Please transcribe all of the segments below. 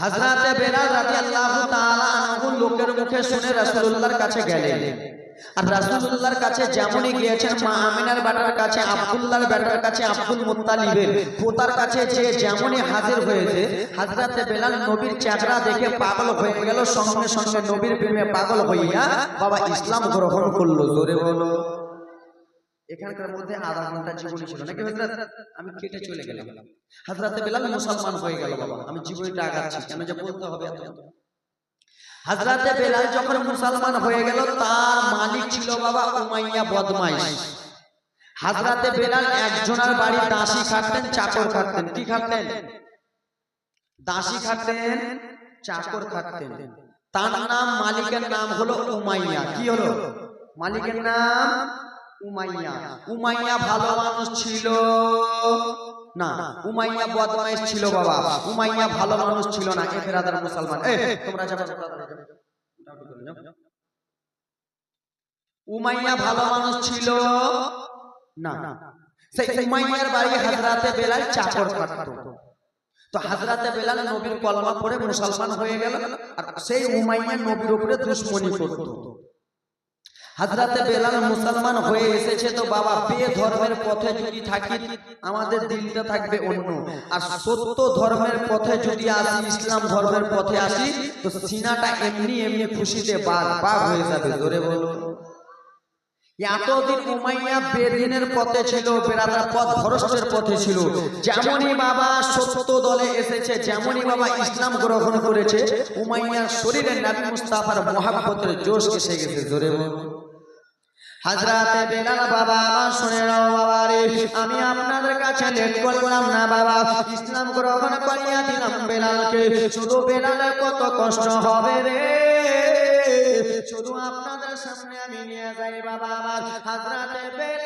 হাজরাতে বেলাল রাদিয়াল্লাহু তাআলা আনহু লোকের মুখে শুনে রাসূলুল্লাহর কাছে গেলেন। আর রাসূলুল্লাহর কাছে যেমনই গিয়েছেন, মা আমিনার বেটার কাছে, আব্দুল্লাহর বেটার কাছে, আব্দুল মুত্তালিবের পোতার কাছে যে যেমনই হাজির হয়েছে হাজরাতে বেলাল নবীর চেহারা দেখে পাগল হয়ে গেল, সঙ্গে সঙ্গে নবীর প্রেমে পাগল হইয়া বাবা ইসলাম গ্রহণ করল। জোরে বলো। এখানকার মধ্যে আধা ঘণ্টা জীবনী ছিল। নাকি হজরত আমি কেটে চলে গেলাম। হাজরাতে বেলাল মুসলমান হয়ে গেল বাবা। আমি জীবনীটা আগাচ্ছি। কেন যে বলতে হবে এত। হাজরাতে বেলাল যখন মুসলমান হয়ে গেল তার মালিক ছিল বাবা উমাইয়া বদমাইশ। হাজরাতে বেলাল একজনের বাড়ি দাসী খাটতেন চাকর খাটতেন। কি খাটতেন? দাসী খাটতেন চাকর খাটতেন। তার নাম মালিকের নাম হলো উমাইয়া। কি হলো? মালিকের নাম উমাইয়া। উমাইয়া। ভালো মানুষ ছিল। না উমাইয়া বদমাইশ ছিল বাবা। উমাইয়া ভালো মানুষ ছিল না এ বেরাদার মুসলমান। এ তোমরা যাবে উমাইয়া ভালো মানুষ ছিল। না সেই উমাইয়ার বাড়ি হাজরাতে বেলাল চাকর খাটতো তো হাজরাতে বেলাল নবীর কলমা পড়ে মুসলমান হয়ে গেল আর সেই উমাইয়া নবীর উপরে দুশ্মনী করত। হাজরাতে বেলাল মুসলমান হয়ে এসেছে তো বাবা বে ধর্মের পথে যদি থাকি, আমাদের দিলটা থাকবে অন্য। আর সত্য ধর্মের পথে যদি আসি, ইসলাম ধর্মের পথে আসি, তো সিনাটা এমনি এমনি খুশিতে বাঘ বাঘ হয়ে যাবে। জোরে বলো। এতদিন উমাইয়া বেদিনের পথে ছিল, বেরাদার পথ ভরসের পথে ছিল। যেমনই বাবা সত্য দলে এসেছে, যেমনই বাবা ইসলাম গ্রহণ করেছে, উমাইয়ার শরীরে নবী মুস্তাফার মহাব্বতের জোশ এসে গেছে। জোরে বল। হাজরাতে বেলাল বাবা আমার শুনে নাও বাবা রে, আমি আপনাদের কাছে করলাম না বাবা। ইসলাম গ্রহণ করিয়া দিলাম বেলালকে। শুধু বেলালের কত কষ্ট হবে রে। শুধু আপনাদের সামনে আমি নিয়ে যাই বাবা আমার। হাজরাতে বেলাল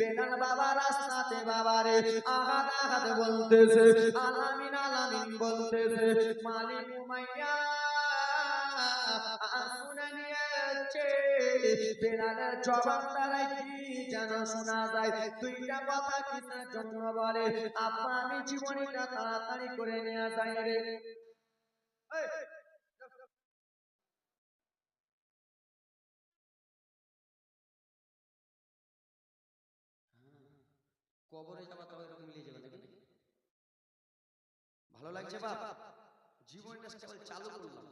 বেলাল বাবা রাস্তাতে বাবা রে আহাত আহাত বলতেছে, আলামিন আলামিন বলতেছে, মালিক নিয়েছে বেলালের জবাব দ্বারাই কি যেন শোনা যায়? দুইটা কথা কিসের জন্য বলে? আপা, আমি জীবনীটা তাড়াতাড়ি করে নেওয়া যায় রে। কবরে যাবা তবে এরকম মিলিয়ে যাবে নাকি? ভালো লাগছে বাপ? জীবনটা কেবল চালু করলাম।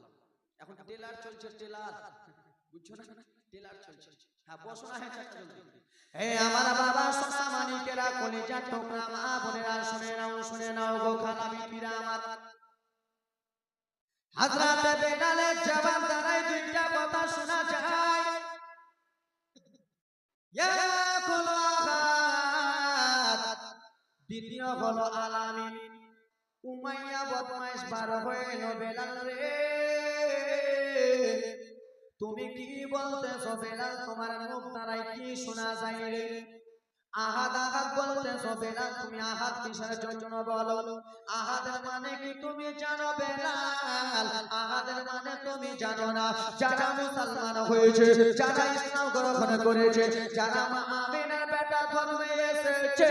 এখন টেলার চলছে টেলার। বুঝছ না? টেলার চলছে। হ্যাঁ বসো না হ্যাঁ হে আমার বাবা সোনা মানিকেরা কলিজা ঠোকরা মা বোনেরা শুনে নাও শুনে নাও গো খালা বিপিরা আমার। হাজরাতে বেলালের জবাব দ্বারাই দুইটা কথা শোনা যায়। এক তুমি কি বলতেছো বেলাল, তোমার মুখ দ্বারাই কি শোনা যায় রে? আহাদ আহাদ বলতেছো বেলাল, তুমি আহাদ কিসের জন্য বলো? আহাদের মানে কি তুমি জানো বেলাল? আহাদের মানে তুমি জানো না। যারা মুসলমান হয়েছে, যারা ইসলাম গ্রহণ করেছে, যারা মা আমিনার বেটা ধর্মে এসেছে।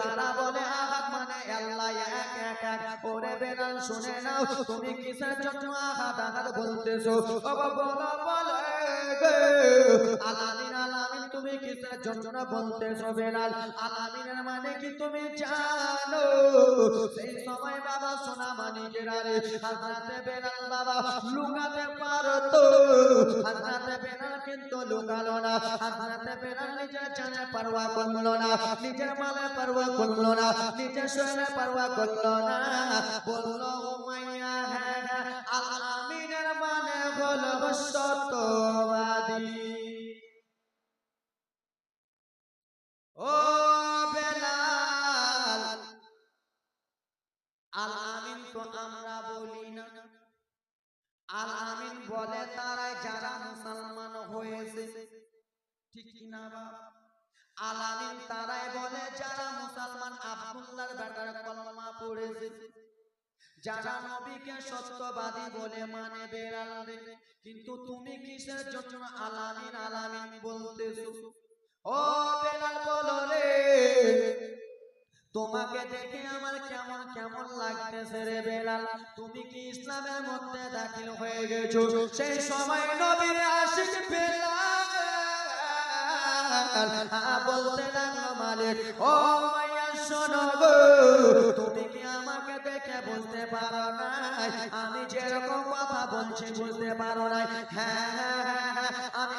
তারা বলে, আহাত মানে আল্লাহ এক এক এক ওরে বেলাল শুনে নাও, তুমি কিসের জন্য আহাত আহাত বলতেছো? বলো, বলে আলামিন আলামিন, তুমি কিসের জন্য বলতেছো বেড়াল আলামিনের মানে কি তুমি জানো সেই সময় বাবা সোনা মানিকেরা রে। হাজরাতে বেলাল বাবা লুকাতে পারতো। হাজরাতে বেলাল কিন্তু লুকালো না। হাজরাতে বেলাল নিজের জানে পারওয়া করল না। নিজের মালে পারওয়া করল না। নিজের শরীরে পারওয়া করল না। বলল উমাইয়া হ্যাঁ হ্যাঁ পাগল সত্যবাদী। ও আল আমিন তো আমরা বলি না। আল আমিন বলে তারা যারা মুসলমান হয়েছে। ঠিক কি না বাবা আল আমিন তারাই বলে যারা মুসলমান আব্দুল্লাহর বেটার কলমা পড়েছে। যারা নবীকে সত্যবাদী বলে মানে বেড়াল কিন্তু তুমি কিসের জন্য আলামিন আলামিন বলতেছো? ও তোমাকে দেখে আমার কেমন কেমন লাগতেছে রে বেলাল? তুমি কি ইসলামের মধ্যে দাখিল হয়ে গেছো? সেই সময় নবীর আশিক বেলাল আ, বলতে লাগল মালিক ও মাইয়া শোনো গো তুমি কি আমাকে দেখে বুঝতে পারো না আমি যেরকম কথা বলছি বুঝতে পারো না হ্যাঁ হ্যাঁ, হ্যাঁ, আমি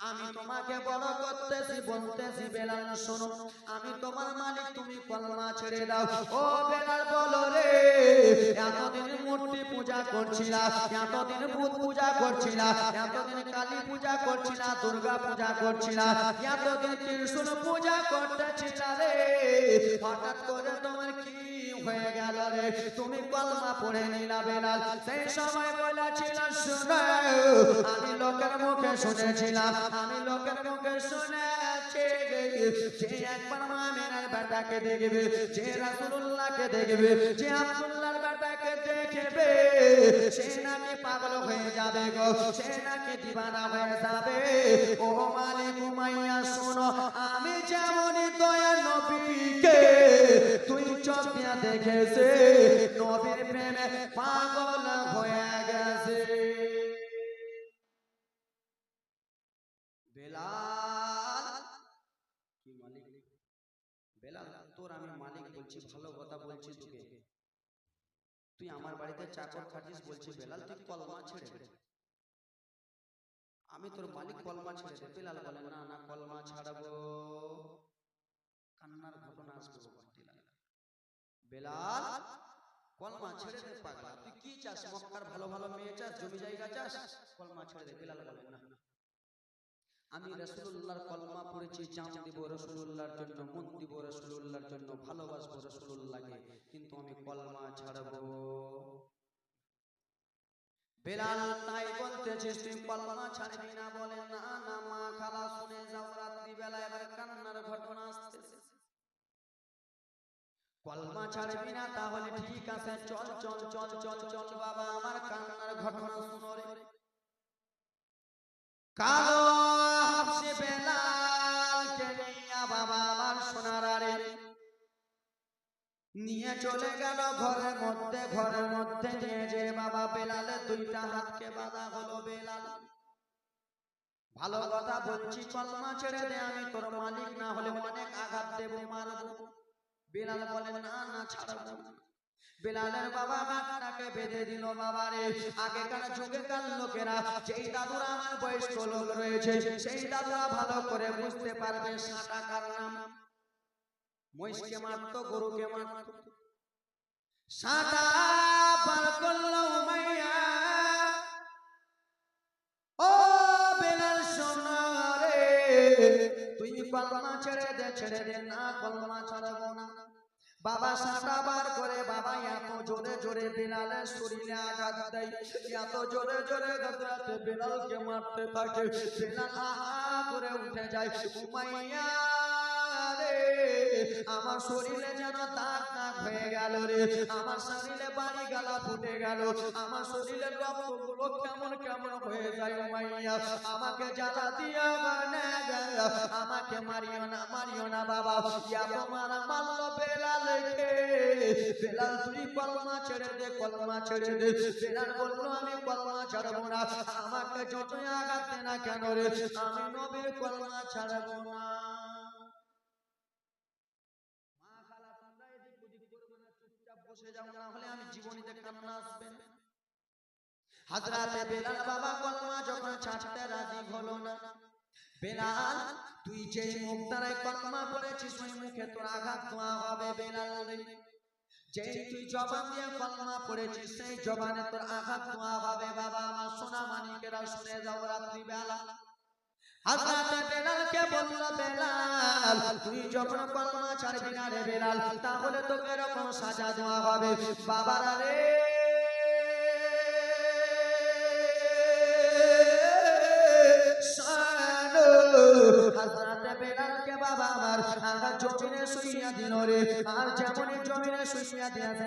আমি তোমাকে বড় করতেছি বলতেছি বেলাল শোনো আমি তোমার মালিক তুমি কলমা ছেড়ে দাও। ও বেলাল বলো রে এতদিন মূর্তি পূজা করছিলা এতদিন ভূত পূজা করছিলা এতদিন কালী পূজা করছিলা দুর্গা পূজা করছিলা এতদিন ত্রিশূল পূজা করতেছিলা রে। হঠাৎ করে তোমার কি হয়ে গেল রে, তুমি কলমা পড়ে নিলা বেলাল। সেই সময় বলেছিল শুনে, আমি লোকের মুখে শুনেছিলাম, আমি লোকের মুখে শুনেছি। যে একবার মামিনার বেটাকে দেখবে, যে রাসুল্লাহকে দেখবে, যে আব্দুল্লাহর দেখবে সে নাকি পাগল হয়ে যাবে গো, সে নাকি দিবানা হয়ে যাবে। ও মালিক শোনো, আমি যেমনই দয়া নবীকে তুই চোখ দিয়া দেখেছে, নবীর প্রেমে পাগল হয়ে গেছে। বেলাল, তোর আমি মালিক বলছি, ভালো কথা বলছি তোকে। তুই আমার বাড়িতে চাকর খাটিস বলছি, বেলাল, তুই কলমা ছেড়ে দে। আমি তোর মালিক, কলমা ছেড়ে দে। বেলাল বলে, না না, কলমা ছাড়াবো। কান্নার ঘটনা আসবে বেলাল। কলমা ছেড়ে দে পাগলা। তুই কি চাস, মক্কার ভালো ভালো মেয়ে চাস, জমি জায়গা চাস? কলমা ছেড়ে দে। বেলাল বলে না আমি রসুল্লাহর কলমা পড়েছি জান দিব রসুল্লাহর জন্য, মন দিব রসুল্লাহর জন্য, ভালোবাসবো রসুল্লাহকে কিন্তু আমি কলমা ছাড়বো। বেলাল তাই বলতেছিস তুই কলমা ছাড়বি না? বলে, না না মা, খালা, শুনে যাও রাত্রি বেলা এবার কান্নার ঘটনা আসতেছে। কলমা ছাড়বি না, তাহলে ঠিক আছে, চল চল চল চল চল, বাবা, আমার কান্নার ঘটনা শুনো রে। কালো নিয়ে চলে গেল ঘরের মধ্যে ঘরের মধ্যে নিয়ে যে বাবা বেলালে দুইটা হাতকে বাঁধা হলো বেলাল। ভালো কথা বলছি, কলমা ছেড়ে দে, আমি তোর মালিক, না হলে অনেক আঘাত দেব, মারবো। বেলাল বলে, না না, ছাড়বো। বেলালের বাবা হাতটাকে বেঁধে দিল বাবারে আগেকার যুগেকার লোকেরা যেই দাদুরা আমার বয়স্ক লোক রয়েছে, সেই দাদুরা ভালো করে বুঝতে পারবে সাঁটা কার নাম। মহিষকে মারত গরুকে মারত। সাঁটা পার করল উমাইয়া ও বেলাল সোনা রে তুই কলমা ছেড়ে দে ছেড়ে দে না কলমা ছাড়বো না। বাবা সাঁটা বার করে বাবা এত জোরে জোরে বেলালের শরীরে আঘাত দেয়। এত জোরে জোরে গাতে বেলালকে মারতে থাকে। বেলাল আহা করে উঠে যায়। উমাইয়া আমার শরীরে যেন দাগ দাগ হয়ে গেল রে, আমার শরীরে বাড়ি গালা ফুটে গেল, আমার শরীরের রক্তগুলো কেমন কেমন হয়ে যায় মাইয়া, আমাকে জ্বালা দিয়া মানে আমাকে মারিও না মারিও না বাবা, ইয়া তোমার মাল্ল বেলাল কে বেলাল তুই কলমা ছেড়ে দে, কলমা ছেড়ে দে, বেলাল বলল, আমি কলমা ছাড়বো না, আমাকে যতই আঘাত না কেন রে, আমি নবীর কলমা ছাড়বো না। আমি কান্না আসবে না হাজরাতে বেলাল বাবা কলমা যখন ছাড়তে রাজি হলো না, বেলাল, তুই যেই মুখ কলমা পড়েছিস ওই মুখে তোর আঘাত ধোয়া হবে বেলাল যেই তুই জবান দিয়ে কলমা পড়েছিস, সেই জবানে তোর আঘাত ধোয়া হবে। বাবা, আমার সোনা মানিকেরা শুনে যাও রাত্রি বেলা হাজরাতে বেলালকে বলল, বেলাল, তুই যখন কলমা ছাড়বি না তাহলে তোকে এরকম সাজা দেওয়া হবে। বাবারা রে। বাবা আমার আমার জমিনে শুইয়া দিল রে। আর জমিনে শুইয়া দিয়েছে।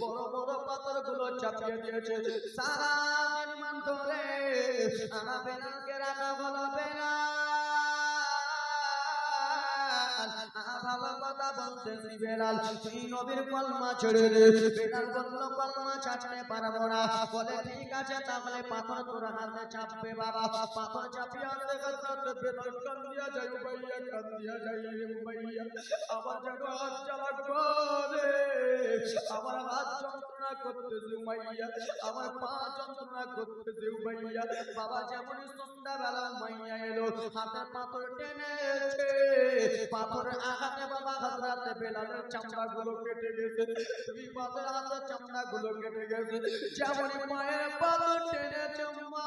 বড় বড় পাথর দিয়েছে গুলো গুলো চাপিয়ে দিয়েছে। সারা ধরে আমার বেলালকে রাখা বলো বেলাল ভালো কথা বলতেছি বেলাল তুই নবীর কলমা ছেড়ে দে। বেলাল বলল, কলমা ছাড়তে পারব না। বলে, ঠিক আছে, তাহলে পাথর তোর হাতে চাপবে বাবা। পাথর চাপিয়ে আনতে করতে বেলাল কান্দিয়া যাই ভাইয়া কান্দিয়া যাই ভাইয়া আমার যেন হাত জ্বালা করে। আমার হাত যন্ত্রণা করতেছে মাইয়া আমার পা যন্ত্রণা করতেছে মাইয়া বাবা যেমন সন্ধ্যাবেলা মাইয়া এলো হাতে পাথর টেনেছে। পাথরের আঘাতে বাবা হাজরাতে বেলালের চামড়া গুলো কেটে গেছে দুই পাথর হাতের চামড়া গুলো কেটে গেছে যেমন মায়ের পাথর টেনেছে মা।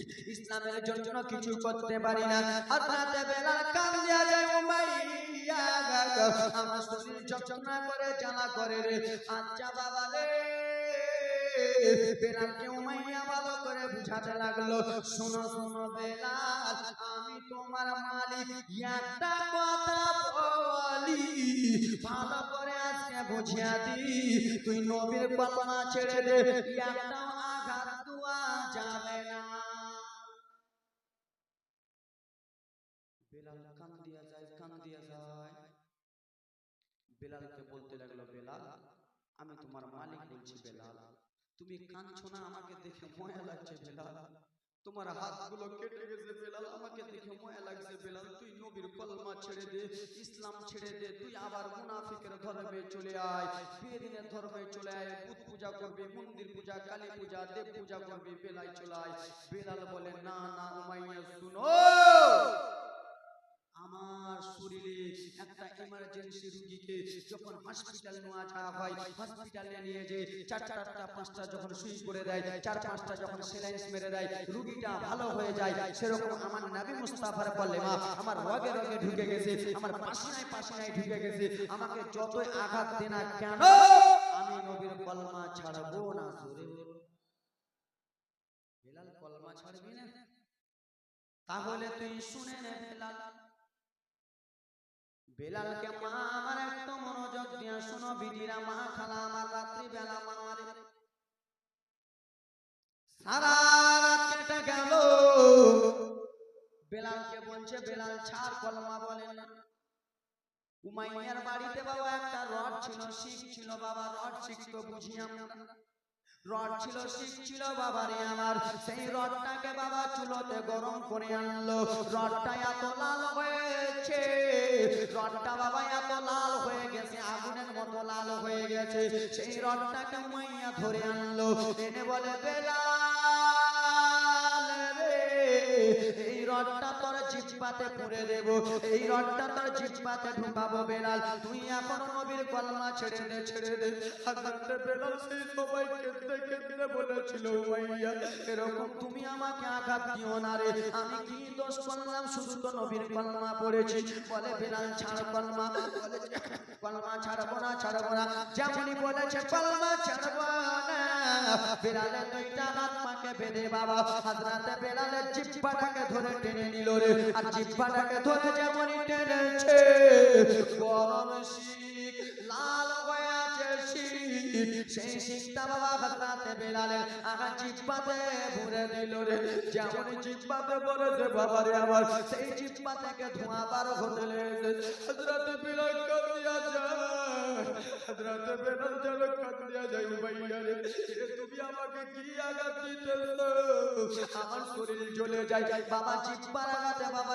ইসলামের জন্য কিছু করতে পারি না। হাজরাতে বেলাল কান্দিয়া যায় উমাইয়া আমার শরীর যন্ত্রণা করে, জ্বালা করে রে। আচ্ছা বাবা রে। আমি তোমার মালিক। বলি তুই নবীর কলমা ছেড়ে দে। একটা আঘাত বেলাল কান দিয়া যায়, কান দিয়া যায়। বেলালকে বলতে লাগল, বেলাল, আমি তোমার মালিক বলছি, বেলাল। তুমি কাঁদছো না আমাকে দেখে ময়া লাগছে, বেলাল? তোমার হাতগুলো কেটে গেছে, বেলাল। আমাকে দেখে ময়া লাগছে, বেলাল। তুই নবীর কলমা ছেড়ে দে, ইসলাম ছেড়ে দে। তুই আবার মুনাফিকের ধর্মে চলে আয়। বেদিনের ধর্মে চলে আয়। বুধ পূজা করবি, মন্দির পূজা, কালী পূজা, দেব পূজা করবি, বেলায় চলে আয়। বেলাল বলে, না না, উমাইয়া, শুনো! আমার শরীরে একটা এমার্জেন্সি রুগীকে যখন হসপিটাল নেওয়া যাওয়া হয় হসপিটালে নিয়ে যে চার চারটা পাঁচটা যখন সুই করে দেয়, চার পাঁচটা যখন সেলাইন্স মেরে দেয়, রুগীটা ভালো হয়ে যায়। সেরকম আমার নাবি মুস্তাফার বলে, মা, আমার রগে রগে ঢুকে গেছে, আমার পাশিনায় পাশিনায় ঢুকে গেছে, আমাকে যতই আঘাত দে না কেন, আমি নবীর কলমা ছাড়বো না, জোরে। বেলাল কলমা ছাড়বি না? তাহলে তুই শুনে নে বেলাল। বেলালকে মা আমার একটু মনোযোগ দিয়া শোনো বিটিরা মা খালা আমার রাত্রি বেলা মা সারা রাত কেটে গেল। বেলালকে বলছে, বেলাল, ছাড় কলমা বলেন উমাইয়ার বাড়িতে বাবা একটা রড ছিল, শিখ ছিল বাবা, রড শিখতো বুঝি আমরা। রড ছিল, শিখ ছিল, বাবারে আমার। সেই রডটাকে বাবা চুলোতে গরম করে আনলো। রডটা এত লাল হয়েছে। রডটা বাবা এত লাল হয়ে গেছে, আগুনের মতো লাল হয়ে গেছে। সেই রডটাকে মাইয়া ধরে আনলো। এনে বলে বেলাল তোর জিহ্বাতে পুরে দেব। এই রডটা তোর জিহ্বাতে ঢুকাবো বেলাল তুই এখন নবীর কলমা ছেড়ে দে ছেড়ে দে। হাজরাতে বেলাল সেই সবাই কেঁদে কেঁদে বলেছিল মাইয়া এরকম তুমি আমাকে আঘাত দিও না রে। আমি কি দোষ করলাম? শুধু তো নবীর কলমা পড়েছি। বলে বেলাল ছাড় কলমা। বলে, কলমা ছাড়বো না ছাড়বো না। যেমনই বলেছে, কলমা ছাড়বো না। বেলালের দুইটা হাত মাকে বেঁধে বাবা। হাজরাতে বেলালের জিব্বাটাকে ধরে টেনে নিল রে। আর জিব্বাটাকে ধরে যেমনই টেনেছে গরম শিখ লাল হয়ে আছে শিখ সেই শিখটা বাবা হাজরাতে বেলালের আগা জিব্বাতে ভরে দিল রে যেমনই জিব্বাতে ভরেছে বাবা রে আমার। সেই জিব্বা থেকে ধোঁয়া বার হতে হাজরাতে বেলাল কাঁদিয়া যায় হাজরাতে বেলাল যেন কাঁদিয়া যায় ভাইয়া রে তুমি আমাকে কি আঘাত দিতেছো? আমার শরীর জ্বলে যায়। বাবা জিব্বার আঘাতে বাবা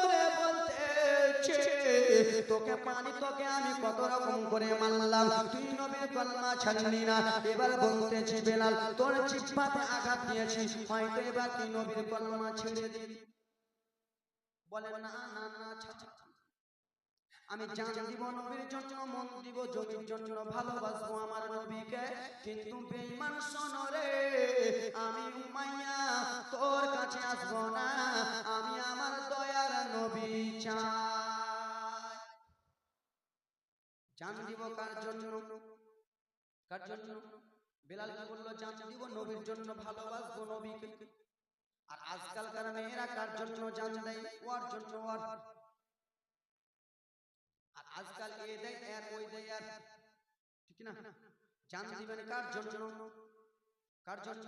তোকে পানি, তোকে আমি কত রকম করে মানলাম তুই নবীর কলমা ছাড়লি না। এবার বলতেছি, বেলাল, তোর জিহ্বাতে আঘাত দিয়েছি। হয়তো এবার তুই নবীর কলমা ছেড়ে দিবি। বলে না না না ছাড়। আমি জান দিব নবীর জন্য, মন দিব জমির জন্য, ভালোবাসবো আমার নবীকে। কিন্তু বেঈমান শোনো রে, আমি উমাইয়া, তোর কাছে আসব না। আমি আমার দয়ার নবী চাই। জান দিব কার জন্য? কার জন্য? বেলাল কি বলল দিব নবীর জন্য ভালোবাসবো নবীকে। আর আজকালকার মেয়েরা কার জন্য জান দেয়? ওর জন্য ওর। আর আজকাল এ দেয় আর ওই দেয় আর। ঠিক না? জান দিবেন কার জন্য? কার জন্য?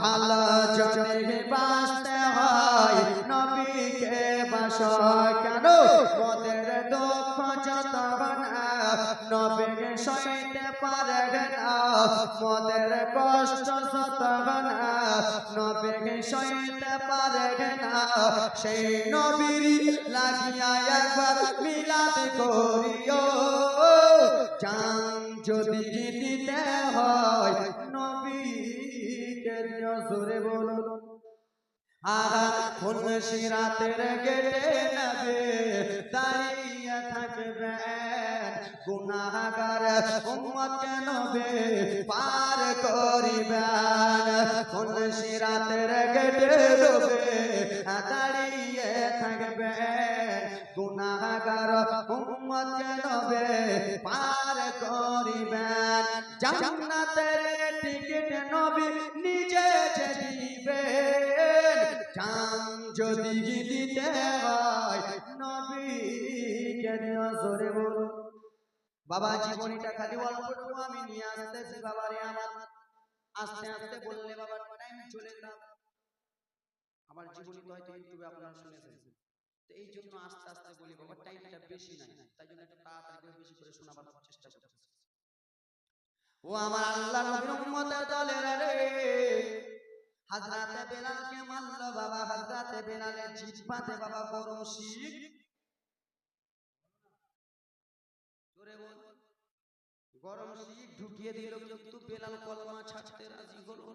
ভালো যদি বাঁচতে হয়, নবীকে বাসায় কেন? মোদের দুঃখ যত নবীকে সইতে পারে না। মোদের কষ্ট শত না নবীকে সইতে পারে না। সেই নবীর লাগিয়া একবার মিলাদ করিও। চান যদি দিতে হয় জোরে বলুন। আহা কোন সিরাতের গেটে নবে দাঁড়িয়ে থাকবেন গুনাহগার উম্মত নবে পার করিবেন কোন সিরাতের গেটে নবে দাঁড়িয়ে থাকবেন গুনাহগার উম্মত নবে পার করিবেন জান্নাতের টিকিট নবী নিজে চান যদি হয় বাবা, জীবনীটা খালি অল্পটুকু আমি নিয়ে আসতেছি, বাবা রে আমার। আস্তে আস্তে বললে বাবা টাইম চলে গেল আমার জীবনী তো হয়তো ইউটিউবে আপনারা শুনেছেন। তো এই জন্য আস্তে আস্তে বলি বাবা, টাইমটা বেশি নাই। তাই জন্য একটু তাড়াতাড়ি বেশি করে শোনাবার চেষ্টা করতেছি। ও আমার আল্লাহ নবীর উম্মতের দলের রে হযরতে বেলালকে মানল বাবা, হযরতে বেলালের জিহ্বাতে বাবা গরম শিখ জোরে বল। গরম শিখ ঢুকিয়ে দিল, কিন্তু বেলাল কলমা ছাড়তে রাজি হলো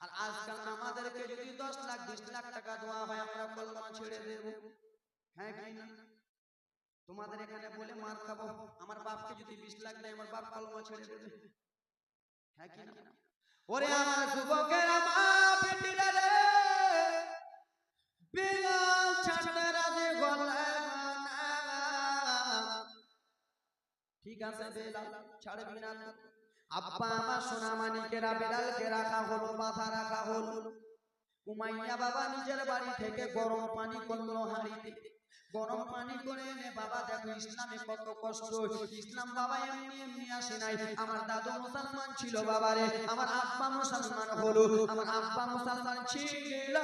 আর আজকাল আমাদেরকে যদি দশ লাখ, বিশ লাখ টাকা দেওয়া হয়, আমরা কলমা ছেড়ে দেব। হ্যাঁ কি না? তোমাদের এখানে বলে মার খাব। আমার বাপকে যদি বিশ লাখ দেয়, আমার বাপ কলমা ছেড়ে দেবে। হ্যাঁ কি না? ওরে আমার যুবকের আমার বেটিরা রে। বিলাল ছাড়তে রাজি ঠিক আছে বেলাল ছাড়বি না। আব্বা আমার সোনা মানিকেরা বেলালকে রাখা হলো মাথা রাখা হলো। উমাইয়া বাবা নিজের বাড়ি থেকে গরম পানি করল হাঁড়িতে গরম পানি করে এনে বাবা দেখো ইসলামে কত কষ্ট। ইসলাম বাবা এমনি এমনি আসে নাই। আমার দাদু মুসলমান ছিল বাবারে, আমার আব্বা মুসলমান হলো। আমার আব্বা মুসলমান ছিল।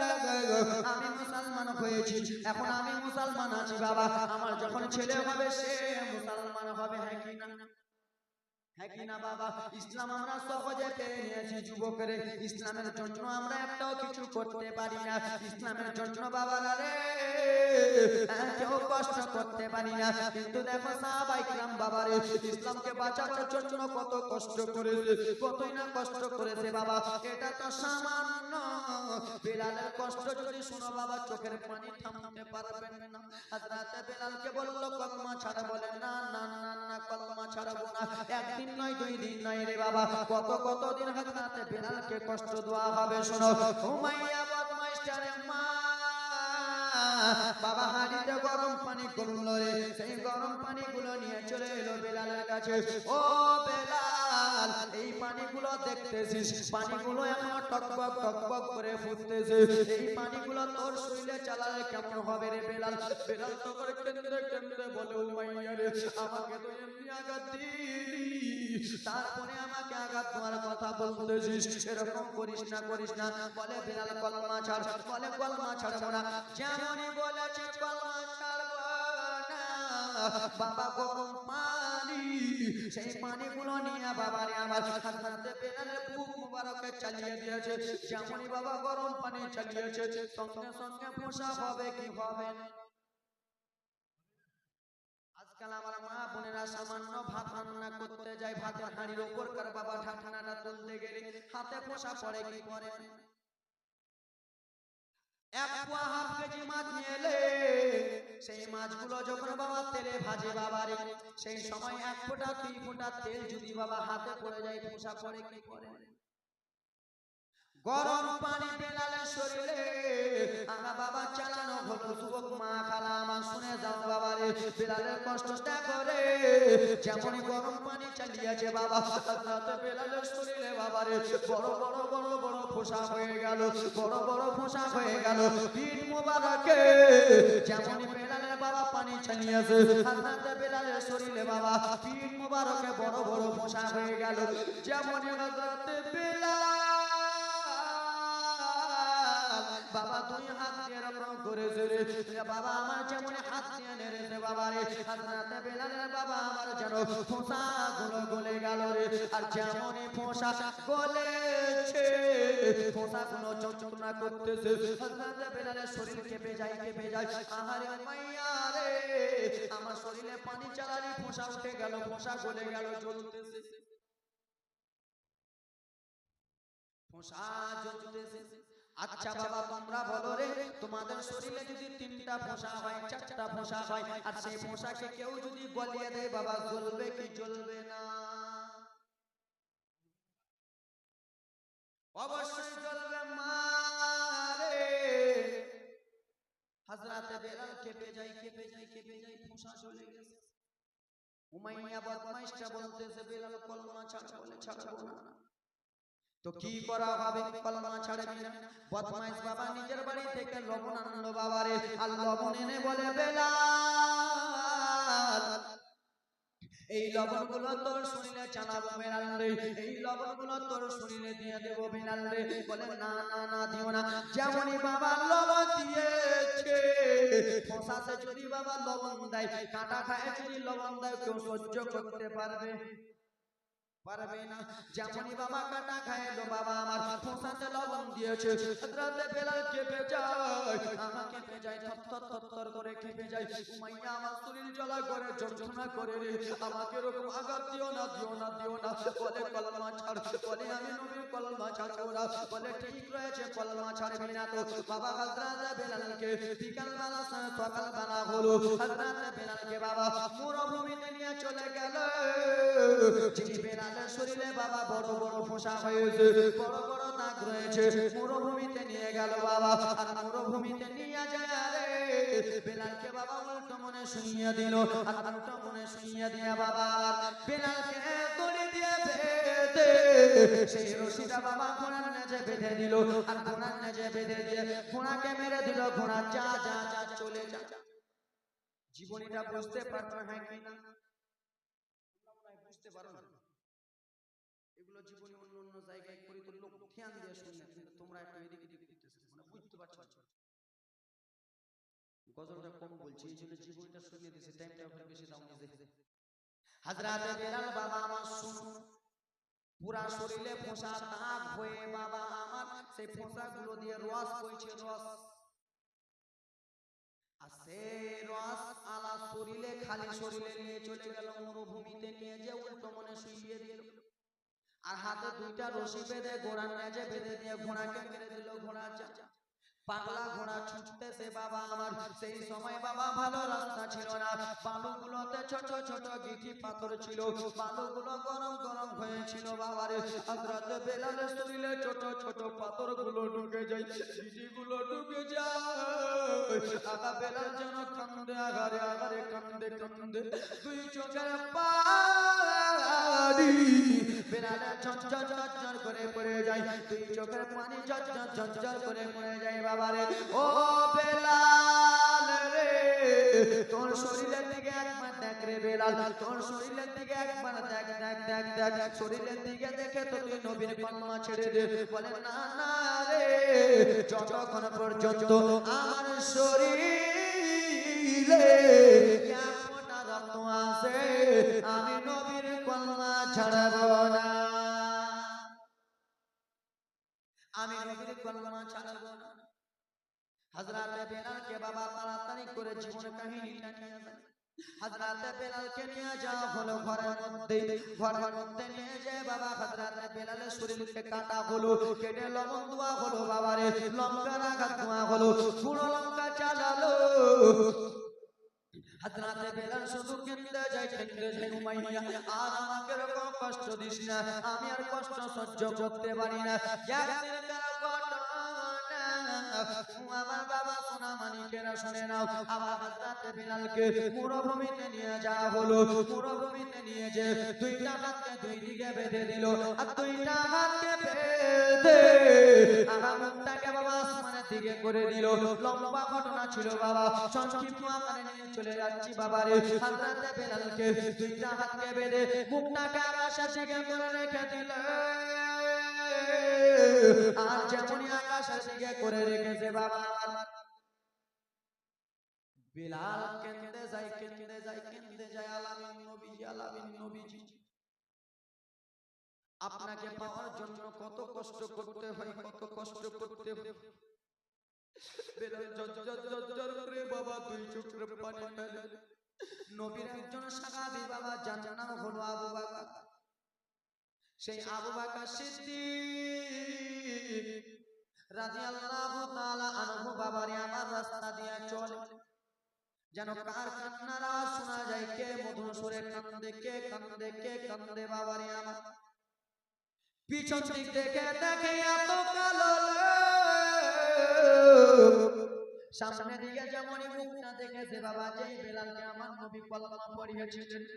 আমি মুসলমান হয়েছি। এখন আমি মুসলমান আছি বাবা। আমার যখন ছেলে হবে সে মুসলমান হবে হ্যাঁ কি না? হ্যাঁ কি না বাবা? ইসলাম আমরা সহজে পেয়ে নিয়েছি যুবকরে। ইসলামের জন্য আমরা একটাও কিছু করতে পারি না। ইসলামের জন্য বাবারা রে কেউ কষ্ট করতে পারি না। কিন্তু দেখো সাহাবাই বাবারে, ইসলামকে বাঁচানোর জন্য কত কষ্ট করেছে, কতই না কষ্ট করেছে বাবা। এটা তো সামান্য। বেলালের কষ্ট যদি শোনো বাবা, চোখের পানি থামতে পারবেন না। হাজরাতে বেলালকে বলল, কলমা ছাড়া বলে, না না না না, কলমা ছাড়াবো না। একদিন নয়, দুই দিন নয় রে বাবা। কত কত দিন হাজরাতে বেলালকে কষ্ট দেওয়া হবে, শোনো। হুমাইয়া বদমাইস্টারে মা। বাবা হাড়িতে গরম পানি করুন রে। সেই গরম পানিগুলো নিয়ে চলে এলো বেলালের কাছে। ও বেলাল! পানিগুলো দেখতেছিস? পানিগুলো এখনও টকবক টকবক করে ফুটতেছে। এই পানিগুলো তোর শরীরে চালালে কেমন হবে রে বেলাল? বেলাল তো করে কেন্দ্রে কেন্দ্রে বলে উমাইয়া রে, আমাকে তো এমনি আঘাত তারপরে আমাকে আঘাত দেওয়ার কথা বলতেছিস। এরকম করিস না করিস না। বলে বেলাল, কলমা ছাড়। বলে, কলমা ছাড়বো না যেমনই বলেছে কলমা ছাড়বো না। বাবা গরম পানি সেই পানিগুলো নিয়ে বাবারে আমার হাতে বেলালের বুক মুবারকে চালিয়ে দিয়েছে যেমনই বাবা গরম পানি চালিয়েছে, সঙ্গে সঙ্গে পোষা হবে কি হবে আজকাল আমার মা বোনেরা সামান্য ভাত রান্না করতে যায়, ভাতের হাঁড়ির ওপর কার বাবা তুলতে গেলে হাতে পোষা পড়ে কি করে? এক পোয়া হাফ মাছ নিয়ে এলে, সেই বাবা তেলে ভাজে বাবারে, সেই সময় এক ফোঁটা, দুই ফোঁটা তেল যদি বাবা হাতে পড়ে যায় পোষা পড়ে কি করে গরম পানি বেলালের শরীরে। আমার বাবা চালানো হলো যুবক মা খালা আমার শুনে যাও বাবা রে বেলালের কষ্ট দেখো রে যেমনই গরম পানি চালিয়েছে বাবা বেলালের শরীরে বাবা রে বড় বড় বড় বড় ফোসা হয়ে গেল, বড় বড় ফোসা হয়ে গেল পিঠ মোবারকে। যেমনই বেলালের বাবা পানি চালিয়েছে রাতে বেলালের শরীরে বাবা পিঠ মোবারকে বড় বড় ফোসা হয়ে গেল। যেমনই বেলাল বাবা তুই হাত দিয়ে এরকম করেছে রে বাবা, আমার যেমন হাত দিয়ে নেড়েছে বাবা রে, হাজরাতে বেলালের বাবা আমার যেন ফোঁসা গুলো গলে গেল রে। আর যেমনই ফোঁসা গলেছে ফোঁসা গুলো যন্ত্রণা করতেছে। হাজরাতে বেলালের শরীর কেঁপে যায় কেঁপে যায়। আহারে মাইয়া রে, আমার শরীরে পানি চালালি ফোঁসা উঠে গেল ফোঁসা গলে গেল, জ্বলতেছে। ফোঁসা জ্বলতেছে। আচ্ছা বাবা, তোমরা বলো রে, তোমাদের শরীরে যদি তিনটা ফোঁসা হয়, চারটা ফোঁসা হয়, আর সেই ফোঁসাকে কেউ যদি গলিয়ে দেয়, বাবা, জ্বলবে কি জ্বলবে না? অবশ্যই হাজরাতে বেলাল কেঁপে যায় কেঁপে যায়, কেঁপে ফোঁসা চলে গেছে। উমাইয়া বদমাইশটা বলতেছে, বেলাল, কলমা ছাড়া বলে না। তো কি করা হবে? কলমা ছাড়বে না বদমাইশ বাবা নিজের বাড়ি থেকে লবণ আনলো বাবারে আর লবণ এনে বলে, বেলাল, এই লবণগুলো তোর শরীরে চালাবো বেড়াল রে। এই লবণগুলো তোর শরীরে দিয়ে দেব বেড়াল রে। বলে, না না না, দিও না। যেমনই বাবা লবণ দিয়েছে ফসাতে যদি বাবা লবণ দেয়, কাটা খায় যদি লবণ দেয়, কেউ সহ্য করতে পারবে। পারবে না। যেমনই বাবা কাটা তো বাবা আমার ফোসাতে লবণ দিয়েছে। রাতে বেলা কেঁপে যায় আমার কেঁপে যায় থর থর থর থর করে কেঁপে যায়। উমাইয়া আমার শরীর জ্বালা করে, যন্ত্রণা করে রে। আমাকে এরকম আঘাত দিও না দিও না দিও না। বলে কলমা ছাড়, বলে আমি নবীর কলমা ছাড়বো না বলে ঠিক রয়েছে কলমা ছাড়বি না তো। বাবা হাজরাতে বেলালকে বিকাল বেলা সকাল বেলা হলো। হাজরাতে বেলালকে বাবা মরুভূমিতে নিয়ে চলে গেল। যিনি বেলালের শরীরে বাবা বড় বড় ফোঁসা হয়েছে, বড় বড় দাগ রয়েছে। মরুভূমিতে নিয়ে গেল বাবা, আর মরুভূমিতে নিয়ে যায় বেলালকে বাবা উল্টো মনে শুনিয়ে দিল, আর উল্টো মনে শুনিয়ে দিয়ে বাবা বেলালকে দড়ি দিয়ে জীবনীটা বুঝতে পারছ হ্যাঁ কি না তোমরা মনে হয় বুঝতে পারো না এগুলো জীবনী অন্য অন্য জায়গায় করি তো লোক ধ্যান দিয়ে শুনলে কিন্তু তোমরা একটু এদিক এদিক দিতেছো মানে বুঝতে পারছ? গজলটা কম বলছি এই জন্য জীবনটা শুনিয়ে দিয়েছি টাইমটা একটু বেশি দাও নিজে হাজরাতে বেলাল বাবা আমার শুনুন পুরা শরীরে ফোঁসা দাগ হয়ে বাবা আমার সেই ফোঁসা গুলো দিয়ে রস বইছে রস। আর সেই রস আলা শরীরে খালি শরীরে নিয়ে চলে গেল মরুভূমিতে নিয়ে যে উল্টো মনে শুইয়ে দিল। আর হাতে দুইটা রশি বেঁধে ঘোড়ার নেজে বেঁধে দিয়ে ঘোড়াকে মেরে দিল, ঘোড়া পাগলা ঘোড়া ছুটতেছে বাবা আমার। সেই সময় বাবা ভালো রাস্তা ছিল না। বালুগুলোতে ছোট ছোট গিটি পাথর ছিল। বালুগুলো গরম গরম হয়েছিল বাবারে। আজরাতে বেলালের শরীরে ছোট ছোট পাথরগুলো ঢুকে যায়। গিটি গুলো ঢুকে যায়। আগা বেলাল কান্দে, আগারে আগারে কান্দে কান্দে। দুই চোখের পানি বেলালে ঝরঝর ঝরঝর করে পড়ে যায়। দুই চোখের পানি ঝরঝর ঝরঝর করে পড়ে যায় বাবারে। ও বেলাল রে, তোর শরীরের দিকে একবার দেখ রে বেলাল। তোর শরীরের দিকে একবার দেখ দেখ দেখ দেখ। শরীরের দিকে দেখে তো তুই নবীর কলমা ছেড়ে দে। বলে, না না রে, যতক্ষণ পর্যন্ত আমার শরীরে ফোঁটা রক্ত আছে, আমি নবীর ছাড়াবো না। আমি নবীর কলমা ছাড়াবো না। হযরতে বেলালকে বাবা তাড়াতাড়ি করে জীবন কাহিনীটা নিয়ে যায় হযরতে নিয়ে যাওয়া হলো ঘরের মধ্যে। ঘরের মধ্যে নিয়ে যে বাবা হযরতে বেলালের শরীরকে কাটা হলো, কেটে লবণ দেওয়া হলো বাবারে। লঙ্কা রাখা দেওয়া হলো, পুরো লঙ্কা চালালো। হাজরাতে বেলাল শুধু কেন্দে যায় কেন্দে যায় উমাইয়া আর আমাকে এরকম কষ্ট দিস না, আমি আর কষ্ট সহ্য করতে পারি না। আমার নিয়ে দুইটা দুই দিকে বেঁধে আর দুইটা আমার বাবা দিকে করে দিল। লম্বা ঘটনা ছিল বাবা। সংক্ষিপ্ত আকারে নিয়ে চলে যাচ্ছি বাবারে হাজরাতে বেলালকে দুইটা হাতকে বেঁধে মুখটাকে আকাশের দিকে করে রেখে দিল। আর যেমনই আকাশের দিকে করে রেখেছে বাবা। বিলাল কেন্দে যায় কেন্দে যায় কেন্দে যায়। আলামিন নবীজি আলামিন নবীজি আপনাকে পাওয়ার জন্য কত কষ্ট করতে হয়, কত কষ্ট করতে হয়। বেলাল জজ্জর জজ্জর করে বাবা, দুই চোখের পানি ফেলে নবীর একজন সাহাবী, বাবা, যার নাম হলো আবু বকর সেই আবু বকর সিদ্দিক রাদিয়াল্লাহু তাআলা আনহু বাবারে আমার রাস্তা দিয়ে চলে। যেন কার কান্নার শোনা যায়, কে মধুর সুরে কান্দে, কে কান্দে কে কান্দে বাবারে আমার? পিছন দিক দেখে দেখে এত কালো লোক। সামনে দিকে যেমনই মুখটা দেখেছে বাবা যেই বেলালকে আমার নবী কেন্দ্রে কেন্দ্রে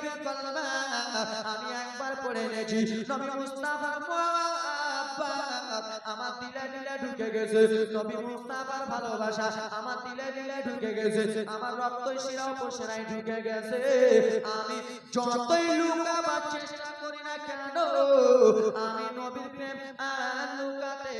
পড়ে নবী মুস্তাফার আমার দিলে দিলে ঢুকে গেছে। নবী মুস্তাফার ভালোবাসা আমার দিলে দিলে ঢুকে গেছে। আমার রক্ত শিরা ঢুকে গেছে। আমি যতই লুকাবার চেষ্টা করি না কেন, আমি নবীর প্রেম লুকাতে